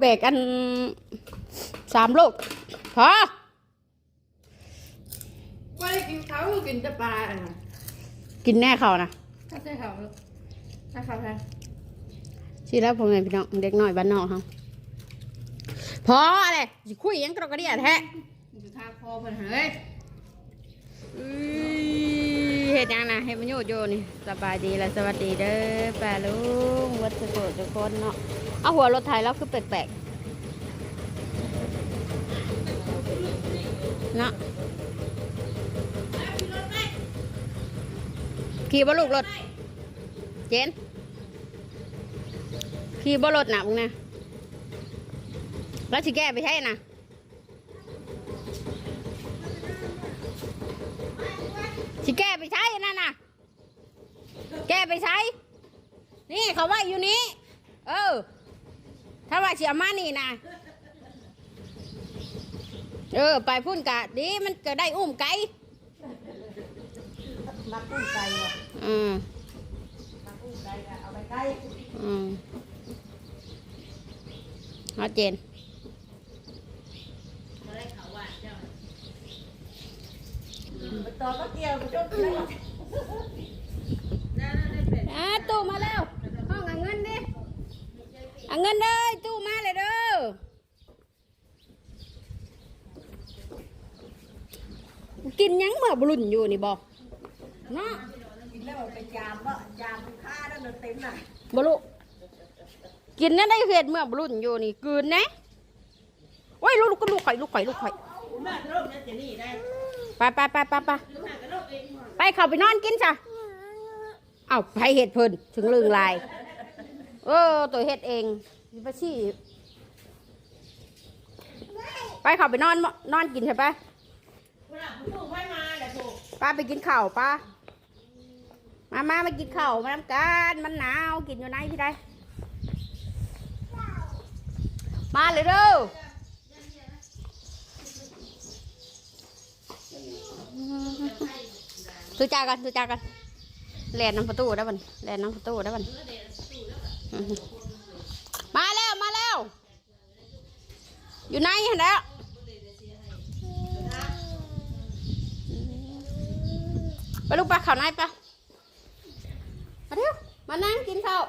แบกอันสามลูกพอว่าได้กินเขาวกินแต่ปลาอะกินแน่เขานะถ้าใช่เขาลูกถ้าเขาแพงสิแล้วพ่อแม่พี่น้องเด็กน้อยบ้านนอกเขาพออะไรสิคุยหยังกระกระเดียแท้อยู่ท่าคอเพิ่นเฮ้ยอื้อ เฮ็ดยังนะเฮ็ดมันโยโยนี่สบายดีและสวัสดีเด้อป้าลุงวัดสุโขทุกคนเนาะเอาหัวรถไทยแล้วคือแปลกๆเนาะขี่บ่ลูกรถ เจนขี่บ่รถหนักนะแล้วสิแก้ไปใช่นะ สิแก้ไปใช้นั่นน่ะ แก้ไปใช้ นี่เขาว่าอยู่นี้ เออ ถ้าว่าเสียมานี่นะเออ ไปพุ่นกะดีมันก็ได้อุ้มไก่มักกุ้งไก่ว่ะอืมมักกุ้งไก่ก็เอาไปไก่อืมชัดเจน เขาได้เขาหวานเจ้า ต่อก็เกี่ยวจบแล้วอะตู้มาแล้วห้องเอาเงินดิเอาเงินเด้อตู้มาเลยเด้อกินยังเมื่อบรุนอยู่นี่บอกเนาะกินแล้วไปยามว่ายามค้าแล้วเต็มน่ะบรุกินนั่นได้เห็ดเมื่อบรุนอยู่นี่กืนนะโอ้ยลูกก็ลูกไข่ลูกไข่ลูกไข่ม่โรคนั้นจะนี่ได้ ไปไปไปไปไปไปเข้าไปนอนกินจ้ะเอาไปเห็ดเพิ่นถึงลืงลายเออตัวเห็ดเองไปชี้ไปเข้าไปนอนบ่นอนกินใช่ปะป้าไปกินข้าวป้ามามามากินข้าวมาทำกันมันหนาวกินอยู่ไหนพี่ได้มาเลยเด้อ ดูจากันดูจากันแลนน้ำประตูได้บันแลนน้ำประตูได้บันมาแล้วมาแล้ว อยู่ไหนเห็นแล้วไปลูกปลาข่าวในปะมาเร็วมานั่งกินข้าว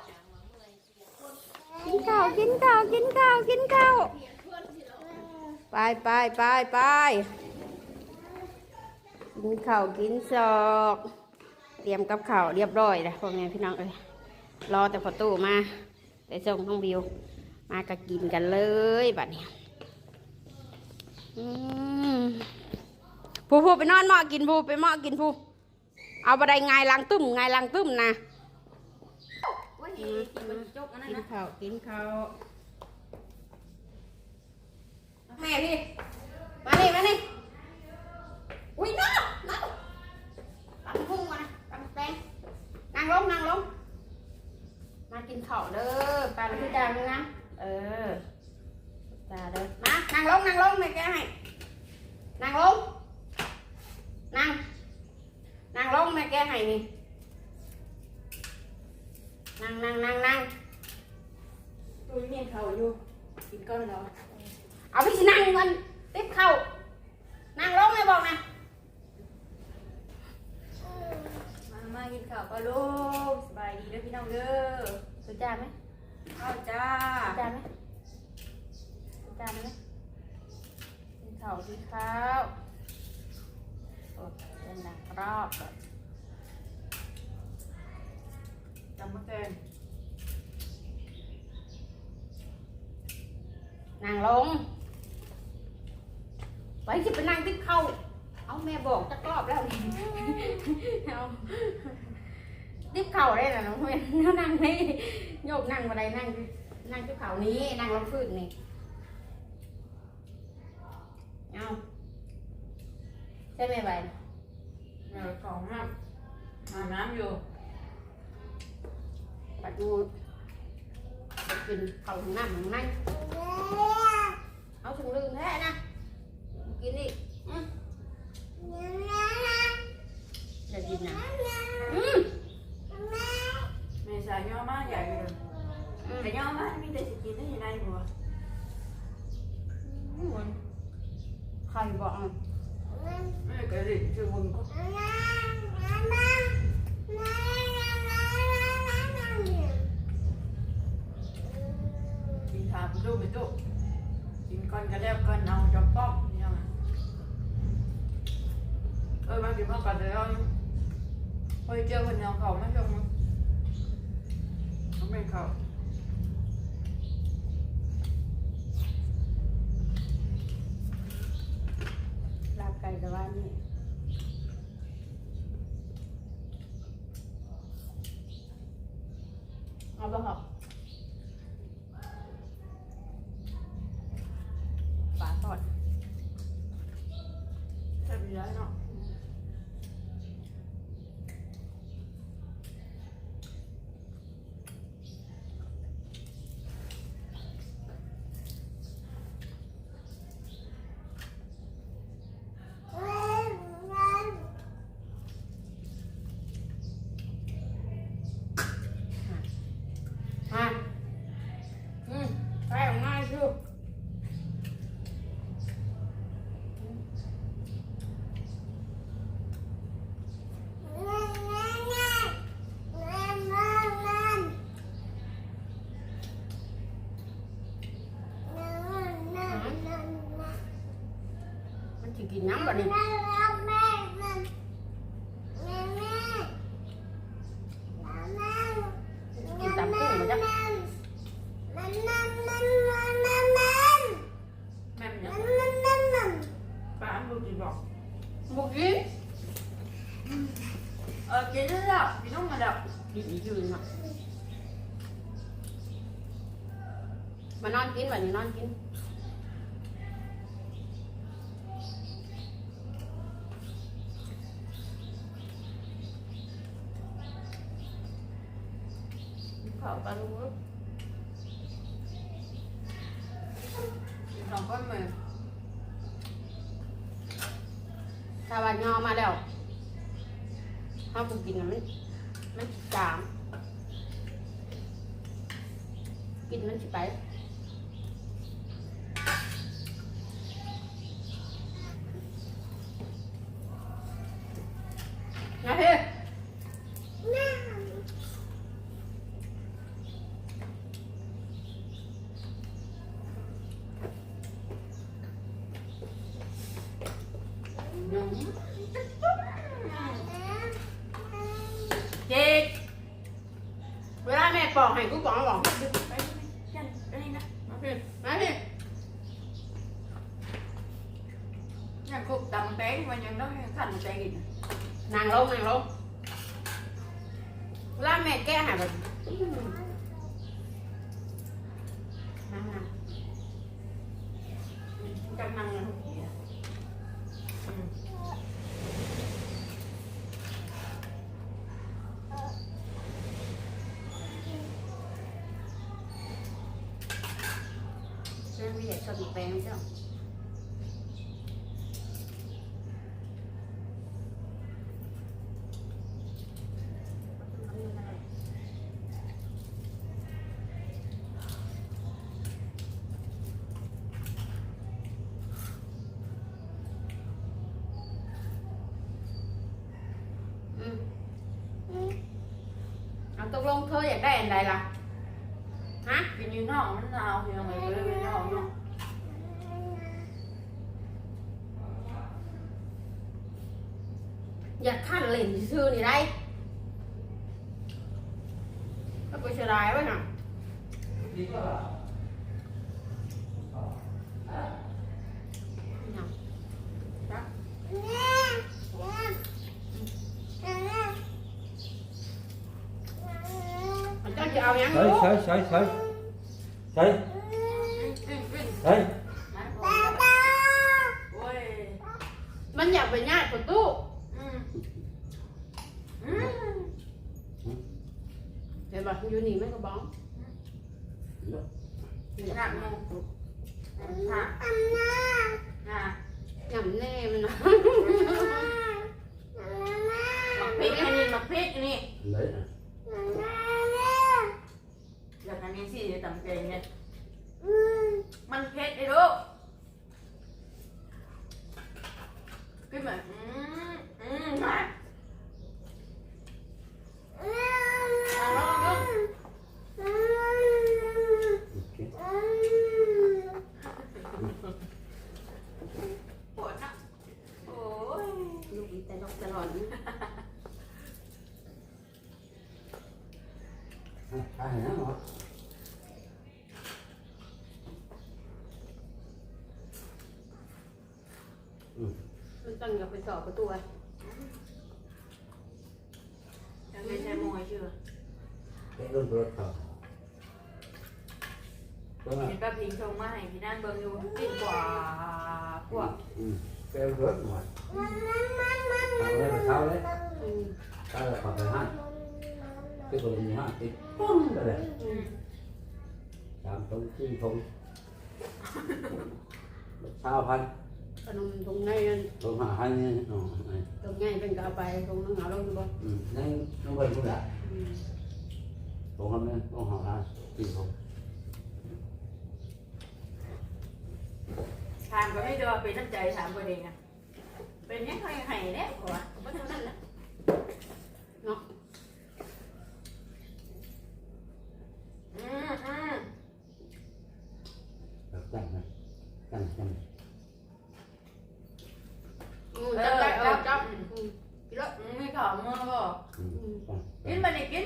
กินข้าวกินข้าวกินข้าวกินข้าวไปไปไปไป กินข้าวกินศอก เตรียมกับข้าวเรียบร้อยแล้วพ่อแม่พี่น้องเอ้ยรอแต่พอตู้มาไปส่งน้องบิว มาก็กินกันเลยบัดนี้อืมผู้ผู้ไปนอนหมอกินผู้ไปหมอกินผู้เอาบันไดไงายลังตึ้มไงายลังตึ้มนะว่าเห็นกินมันจบอันนั้นกินนะข้าวกินข้าวแม่พี่มานี่มานี่ อุ้ยน้องน้องตั้งพุ่งมานะตั้งแตงนั่งลงนั่งลงมากินข้าวเด้อปลาพี่จานนะเออจ้าเด้อมานั่งลงนั่งลงแม่แกให้นั่งลงนั่งนั่งลงแม่แกให้นี่นั่งนั่งนั่งนั่งตัวนี้เขาอยู่กินก้อนแล้วเอาพี่สินั่งมันติบเข้า นั่งลงไม่บอกนะ มามากินข้าวปลาลูกสบายดีเด้อพี่น้องเด้อ สุจานไหม ข้าวจ้า สุจานไหมสุจานไหมกินข้าวกินข้าวโอ้เป็นดังรอบก่อน จำมาแกง นั่ง ลง ไปสิไปนั่งติบเข้า เอาแม่บอกจะกรอบแล้วนี่เอาติบเข่าได้นะน้องเว้ยนั่งนี่โยกนั่งมาได้นั่ง นั่งติบเข่านี้นั่งลงพื้นนี่เอาใช่ไหมใบเดี๋ยวของน้ำอาบน้ำอยู่ปัดงูไปกินข้าวของน้ำของนั่ง áo trùng lưng thế nè kín đi. Là gì nè mày xài nho má dài rồi. Ừ. Mày nho má mình để chị nó gì đây vừa hay vọng cái gì chưa buồn có Hãy subscribe cho kênh Ghiền Mì Gõ Để không bỏ lỡ những video hấp dẫn กินได้ยังไงบัวใครบอกอะไม่เคยได้ชื่อมึงก็กินทาไปดูไปดูกินก่อนก็แล้วกันเอาจะป๊อกเนี่ยนะเออบางทีมากันแล้วพอเจอคนยังเขาไม่ชงเขาไม่เขาลาบไก่แต่ว่านี่เอาบ่ครับปลาทอด แค่มีร้ายเนาะ มาอืมไปออกมาชูมันจะกินน้ำบ่นี่กินตำกุ้งมาจ้ะ แม่มเนี่ยป้าลูกจีบอกบุกินเออกินแล้วกินน้องมาแล้วกินอีกอยู่เนะมานอนกินแบบนี้นอนกินข้าวปลาลูก กินสองคนมือ ถ้าว่า ยอมาแล้วถ้ากูกินนะมันมันจาม กินมันสิไปนะเฮ้ยงเจ๊กเวลาแม่ปอกให้กูปอกบอก ไปยันไปนี่นะ มาพี่มาพี่ ยันคุกตำแป้งมันยังต้องขันแป้งอีก นางลงนางลงเวลาแม่แก้ให้แบบนั่งนั่งจังนั่งนะเรื่อง วิเศษสติแปลงเจ้าอืมเอาตกลงเธออยากได้อันใดล่ะ ฮะกินอยู่นอกมันหนาวอยู่ยังไงเลยไปนอกเนาะ อยากขั้นเล่นซื่อๆนี่ได้ก็ไปเสียดายไว้หน่ะน่ะครับมันต้องจะเอายัง Thấy, ลูก thấy, thấy, thấy. Thấy, ขึ้นขึ้น thấy. นะโอ้ย มันอยากไปง่ายประตู อืมอืม เดี๋ยวบ อกอยู่นี่ไม่ก็บ้องหนักมูหนักนะยำแน่มันนะหมักพริกอันนี้หมักพริกอันนี้ Đấy. อย่างอันนี้สิตำแกงเนี่ยมันเผ็ดไอ้ลูก อืม มันตั้งกับเป็นสอบประตูไว้ยังไม่ใช่มวยเชื่อแค่รุ่นรถเขาก็มาเห็นป้าพิงชงมาให้พี่นั่งเบิ่งอยู่กินกว่าพวกอืมแค่รถหมดเช้าเลยเช้าเลยอืมเช้าเลยขอไปห้าที่คนมีห้าติดปุ้งไปเลยอืมสามทงสี่ทงเช้าพัน ขนมตรงไหนนั่นทงห้าพันนี่อ๋อตรงไหนเป็นกเอาไปตรงนั้นเอาลงอยู่บ่อืมนั่นน้องคนผู้ใหญ่อืมทงคำนั้นต้องหาห้าสี่ทงถามก็ไม่ได้ว่าเป็นน้ำใจถามประเด็นอะเป็นยังไงไห้เนี่ยกว่าก็เท่านั้นแหละ เนาะ อืมอืม แบบตั้งนะตั้งตั้ง อืมจับได้เออจับ อืม อืม กินแล้วมีข่าวมั้งบ่ อืมตั้ง กินมาดิกิน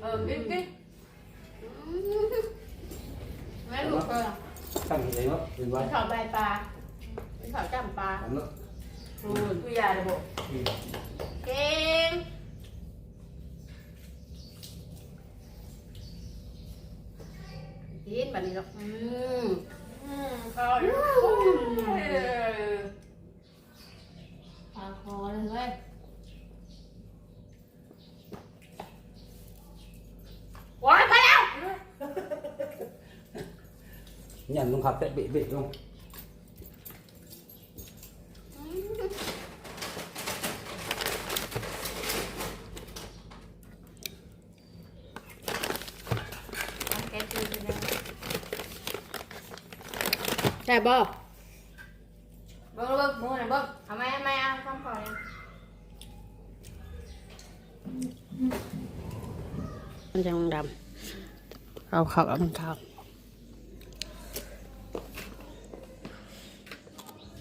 เออกินกิน อืมแม่ลูกเออ ตั้งที่ไหน วะเป็นวันเป็นข้าวใบปลาเป็นข้าวจ้ำปลาตั้งแล้วอืมกูยาเลยบ่เก่งกินแบบนี้หรอกอืมอืมข้าวอยู่เออปลาคอเลยเว้ยว้ายไปแล้ว nhận luôn khắp sẽ bị bị luôn แกงจืดเลยใช่บ่เบิ่งเบิ่งมือหน่อยเบิ่งเอาไหมเอาไหมเอาข้าวขอเลยมันจะดำเอาข้าวเอามันข้าว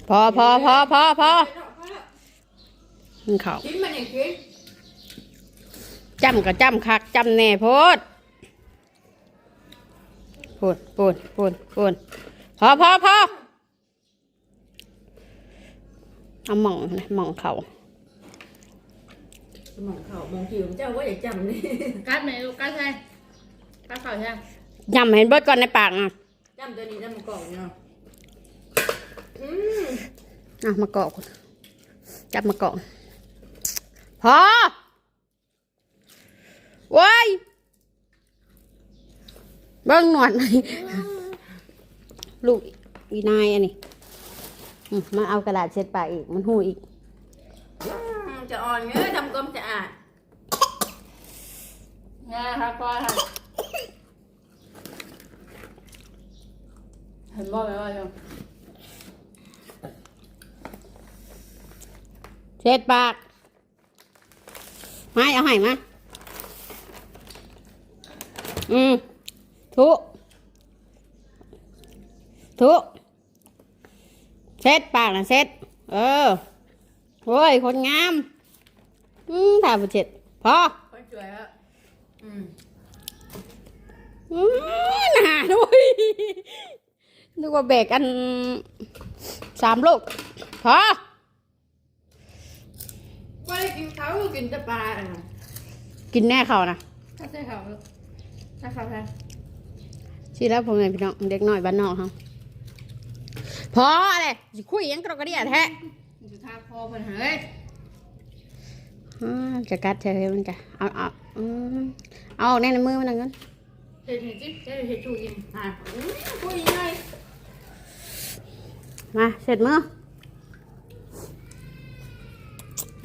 พอพอพอพอพอมันข้าวกินมาดิกินจำกับจำคักจำแน่โพดพูดพูดพูดพูดพอพอพอเอาหม่องนะหม่องเขามองข่าวมองผิวเจ้าว่าอย่าจำนี่กัดไหมลูกกัดใช่กัดข่าวใช่ยำเห็นเบิดก่อนในปากอะจำตัวนี้จำมากล่องเนาะ อืมอะมาเกาะก่อนจับมาเกาะพอโว้ยเบิ้งหนวดหน่อยลูกอีนายอันนี้อืมมาเอากระดาษเช็ดปากอีก มันหูอีกอืมจะอ่อนเงี้ยทำความสะอาดงาครับพ่อค่ะเห็นบ่ไหมว่าจัง เช็ดปาก ไม่เอาให้มา อืม ทุทุเช็ดปากนะเช็ด เออโอ้ย คนงาม อืมถ่ายผู้เช็ดพอคนสวยแล้วอืมอืมหนาด้วยนึกว่าแบกอันสามลูกพอ ว่าได้กินข้าวก็กินแต่ปลาอะกินแน่เขานะกัดใช่ข่าวลูกกัดข่าวใช่สิแล้วผมเป็นพี่น้องเด็กน้อยบ้านนอกเขาพออะไรสิคุยหยังกระกระเดียแท้มันจะทาคอเพิ่นเฮ้ยอ่าจะกัดเธอมันจะเอาเอาอืมเอาออกแน่ในมือมันนั่นกันเห็ดเห็ดจิ๊บเห็ดเห็ดชูกินอะอืมคุยยังไงมาเสร็จมือ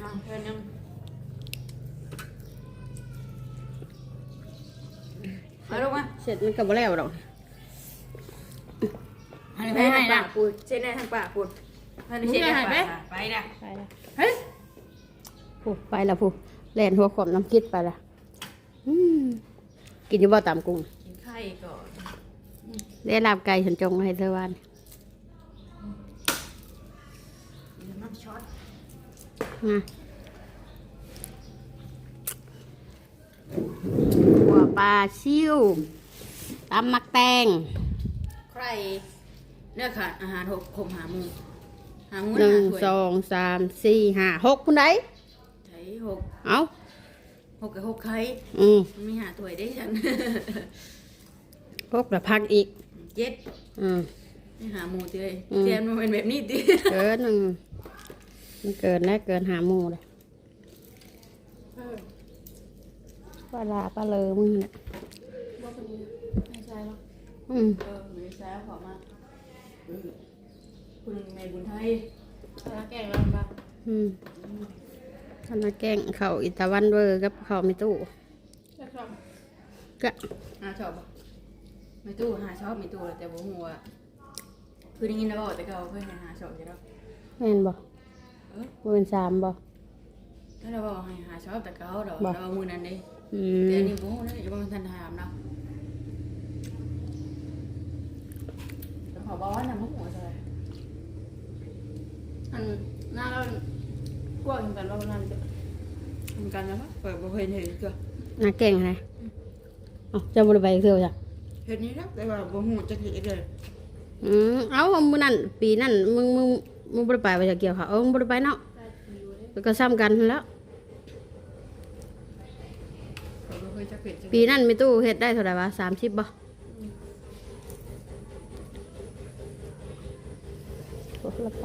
อะ เพื่อนยังมาลูกมาเสร็จมันก็บ่แล้วดอกให้ไปให้ปากปูดเช็ดได้ทางปากปูดให้ได้เช็ดได้ทางปากไปนะไปแล้วเฮ้ยผู้ไปแล้วผู้แล่นหัวขมน้ำคิดไปละอืมกินอยู่บ่ตามกุ้งกินไข่ก่อนได้ลาบไก่ฉันจงมาให้เธอวานกินน้ำช็อตมาหัว ปลาชิวตำมักแตงใครเนื้อขาดอาหารหกคมหาหมูหาหมูหนึ่งหาถ้วยสองสามสี่ห้าหกคุณไดใช้หกเอาหกกับหกไข่อืมมันมีหาถ้วยได้ฉันหกแล้วพักอีกเจ็ดอืมไม่หาหมูติเลยอืมเตียนมันเป็นแบบนี้ติเกินหนึ่งมันเกินนะเกินหาหมูเลย ปลาลาปลาเลอมึงเนี่ยบ่คนนี้ไม่ใช่หรอกอืมเออมีแซ่ขอมาเออคุณแม่บุญไทยตาแกงลำบากอืมท่านมาแกล้งเขาอิตาวันเวอร์กับเขาไม่ตู้จะครองก็หาชอบปะไม่ตู้หาชอบไม่ตู้แต่บ่ฮู้ว่าคือได้ยินแล้วบอกแต่เขาเคยหาชอบอยู่แล้วแม่นบ่เออเนสามบ่ถ้าเราบอกให้หาชอบแต่เขาดอกบ่เรามือนั้นเด้ อืแต่อันนี้บ่ฮู้นะอย่าบ่ทันถามเนะแต่ขอบอกว่าน่ะบ่ฮู้ซะอันน้าเรากว้างกันเรานั่นจะทำกันแล้วปะเปิดบ่เคยเห็นเกือน่าแกล้งอะไรเอ๋อจะบ่ได้ไปเที่ยวจ้ะเห็นนี้แล้วแต่ว่าบ่ฮู้จักเฮ็ดเลยอืมเอามื้อนั้นปีนั้นมึงมึงมึงบ่ได้ไปว่าจะเกี่ยวเขาเออมึงบ่ได้ไปเนาะก็ซ้ำกันแล้ว เขาบ่เคย จักเฮ็ดจักปีนั้นมีตู้เฮ็ดได้เท่าไหร่วะสามสิบบ่โอ้ละไป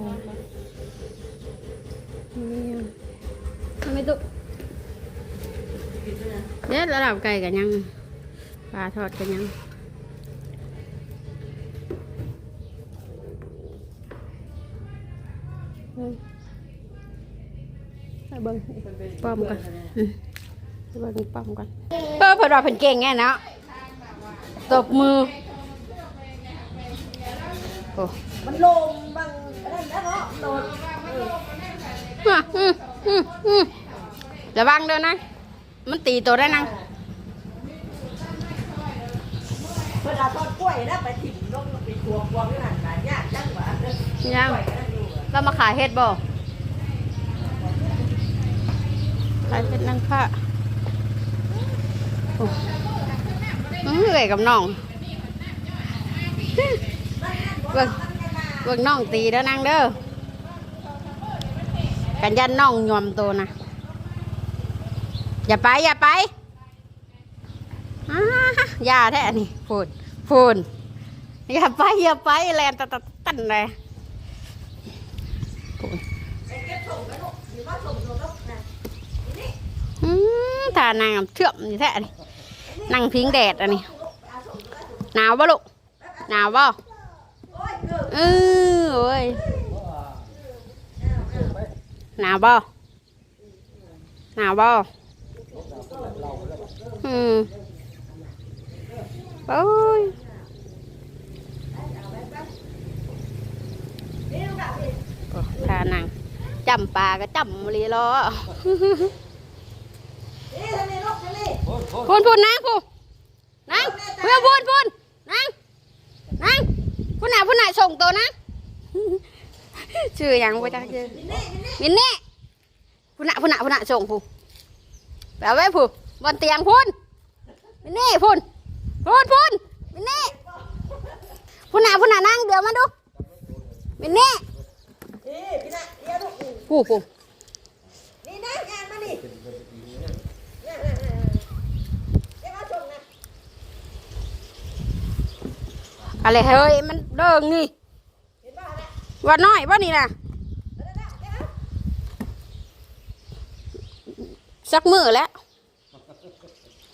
นี่ทำไมตู้เด็ดระดับไก่กันยังปลาทอดกันยังเฮ้ยไปเบิ่งป้อมกัน เพื่เยอืมไปเบิ่งป้อมกันเออเพิ่นว่าเพิ่นเก่งไงเนาะตบมือโอ้มันลงบางอะไรนะเนาะโดนอืมอืมอืมอืมระวังเด้อนะมันตีตัวได้นะเวลาทอดกล้วยนะไปถิ่มลงไปครัวครัวไม่หันหลายยากจังหวะเด้อยังกล้วยนั่นอยู่อะเรามาขายเห็ดบ่ขายเห็ดนั่งค่ะ โอ้อื้อยกับน้องเบิ่งเบิ่งน้องตีเด้อนั่งเด้อกันยันน้องยอมตัวนะอย่าไปอย่าไปอย่าแท้นี่พูดพูดอย่าไปอย่าไปแลนตะตะตันเลยไอ้เก็บส่งนะลูกมีว่าส่งส่งลูกนะนี่อืมถ้านางเชื่อมนี่แท้นี่ นั่งพิงแดดอันนี้หนาวปะลูกหนาวปะโอ้ยเออโอ้ยหนาวปะหนาวปะอืมโอ้ยนี่าดิโอ้ถ้านางจำปลาก็จำลีล้อ นี่ทางนี้ลูกทางนี้ พูนพูนนางพูนนางเพื่อพูนพูนนางนางพูนไหนพูนไหนส่งตัวนะชื่อหยังไปจักชื่อนี่นี่มินนี่พูน่ะพูน่ะพูน่ะส่งพูแปลไว้พูบนเตียงพูนมินนี่พูนพูนพูนมินนี่พูน่ะพูน่ะนั่งเดี๋ยวมาดูมินนี่นี่พี่นะเดี๋ยวลูกนี่พูพูนี่นะงานมานี่เนี่ยเนี่ยเนี่ยเดี๋ยวเอาส่งนะ อะไรเฮ้ยมันเดิงนี่เห็นนะว่าน้อยว่านี่นะสักมือแล้ว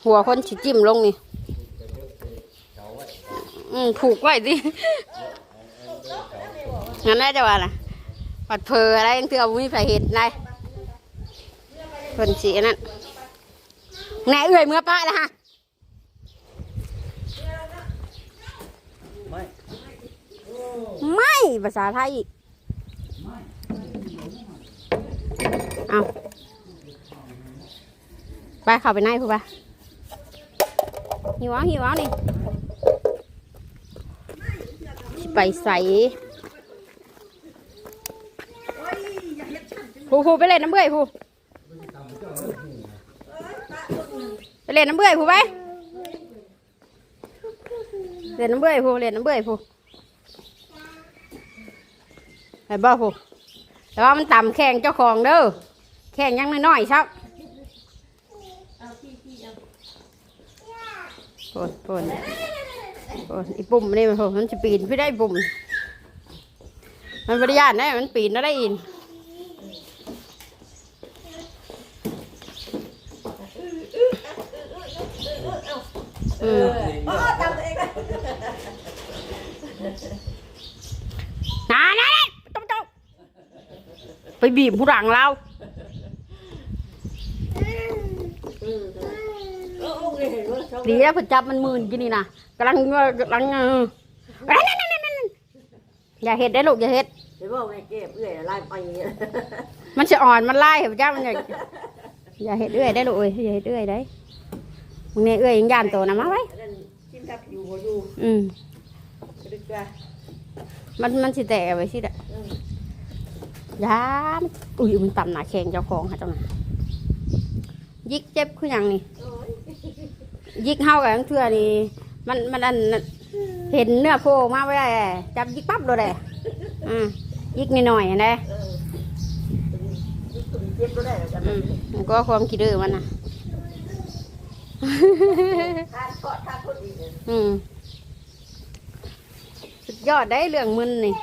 หัวคนสิจิ้มลงนี่อืมผูกไว้ดิงั้นได้จะว่าล่ะปัดเพออะไรยังเตือบ่มีไผเห็นได้คนสีนั่นแหนเอื่อยเมื่อป้าแล้วฮะ ไม่ ไม่ภาษาไทยอีกเอาไปเข้าไปในพูปะหิวเอาหิวเอานี่สิไปใส่ผู้ผู้ไปเล่นน้ำเบื่อผู้ไปเล่นน้ำเบื่อผู้ไปเล่นน้ำเบื่อผู้เล่นน้ำเบื่อผู้ ไปบ่ผู้แต่ว่ามันต่ำแข่งเจ้าของเด้อแข่งยังน้อยๆครับเอาพี่พี่เอาปนปนปนอีปุ่มนี่มันโหมันจะปีนพี่ได้ปุ่ม มันบริยานได้มันปีนได้อินอืมโอ้ตามตัวเองเลยนานานาต้องต้อง ไปบีบผู้หลังเราโอ้โหเห็นว่าชอบดีแล้วผลจับมันหมื่นกินนี่นะกำลังกำลังเออนั่นนั่นนั่นนั่นอย่าเห็ดได้ลูกอย่าเห็ดเดี๋ยวบอกไงเก็บเอื่อยไล่ไปอย่างเงี้ยมันจะอ่อนมันไล่เหรอจ้ามันอย่าอย่าเห็ดเอื้อยได้ลูกเอ้ยอย่าเห็ดเอื้อยได้มึงเนี่ยเอื้อยยังยานตัวนะมาไว้นั่นกินกับอยู่หัวอยู่อืมดึกว่ามันมันสิแตกไปสิเด้ออืม ยามอุ้ยมันต่ำหนาแข็งเจ้าของค่ะเจ้าน่ะยิกเจ็บคือหยังนี่ยิกเฮากับทั้งเทื่อนี่มันมันอันเห็นเนื้อโผล่มาไว้ได้จับยิกปั๊บเลยได้อ่ายิกนิดหน่อยๆนะก็ได้แต่อืมมันก็ความคิดดื้อมันนะทานเกาะทานคนดีเลยอืมสุดยอดได้เรื่องมึนนี่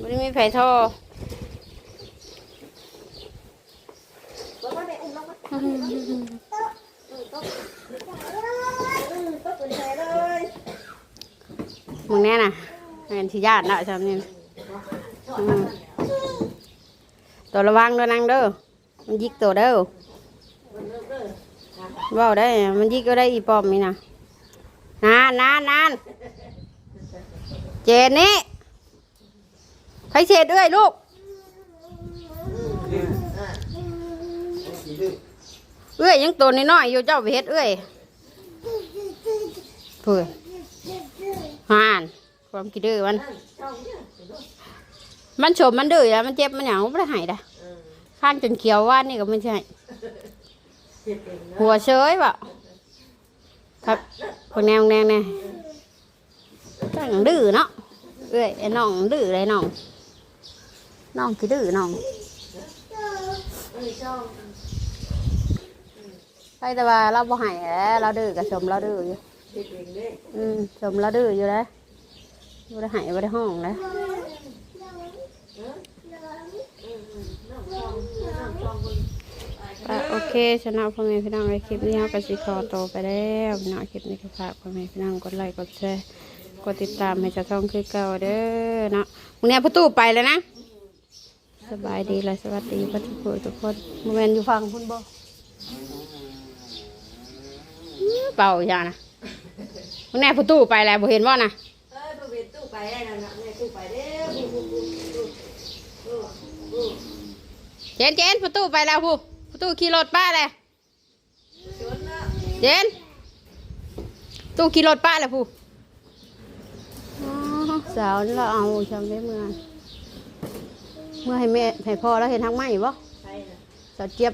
มันไม่มีไฟท่อ บอกว่าแมึงแน่น่ะเป็นที่ญาติเนาะจำนี่อืมตัวระวังด้วยนางเด้อ มันยิกตัวเด้อเลิกเลยเว่าได้ มันยิกก็ได้อีปอมนี่นะนานนานนานเจนนี่ใครเช็ดเอ้ยลูก เอ้ยยังตัวน้อยๆอยู่เจ้าเฮ็ดเอ้ยเพื่อหานความคิดดื้อมันมันชมมันดื้อแล้วมันเจ็บมันหยังไม่ได้หายได้ข้างจนเขียวว่านี่ก็ไม่ใช่ หัวเฉยเปล่าครับพวกแนวแนวแนวตั้งดื้อเนาะเอ้ยไอ้น้องดื้อเลยน้องน้องกี่ดื้อน้อง เออช่องใช่แต่ว่าเราบ่ใหายแล้วเราดื้อกับชมเราดื้ออยู่เจ็บเองเนี่ยอืมชมเราดื้ออยู่แล้วบ่ได้ใหายบ่ได้ห้องแล้วน้องช่องน้องช่องคนอะโอเคชนะพ่อแม่พี่น้องในคลิปนี้เราก็สิขอตัวไปแล้วเนาะคลิปนี้ก็ฝากพ่อแม่พี่น้องกดไลค์กดแชร์กดติดตามให้เจะท่องคือเก่าเด้อเนาะมึงเนี่ยประตูไปแล้วนะ สบายดีและสวัสดีพ่อทุกคนทุกคนโมเมนอยู่ฟังคุณบ่อื้อ เป่าอย่างนะมึงเนี่ยประตูไปแล้วบ่เห็นบ่นะเออตัวเวทตู้ไปได้นะนะแม่ตู้ไปเด้อผู้ผู้ผู้ผู้ผู้เจนเจนประตูไปแล้วผู้ประตูขี่รถป้าเลยชนนะเจนตู้ขี่รถป้าเลยผู้อ๋อสาวนี่เราเอาชมได้เมื่อเมื่อให้แม่ให้พ่อแล้วเห็นทางไหมบ่ไปนะสาวเจี๊ยบ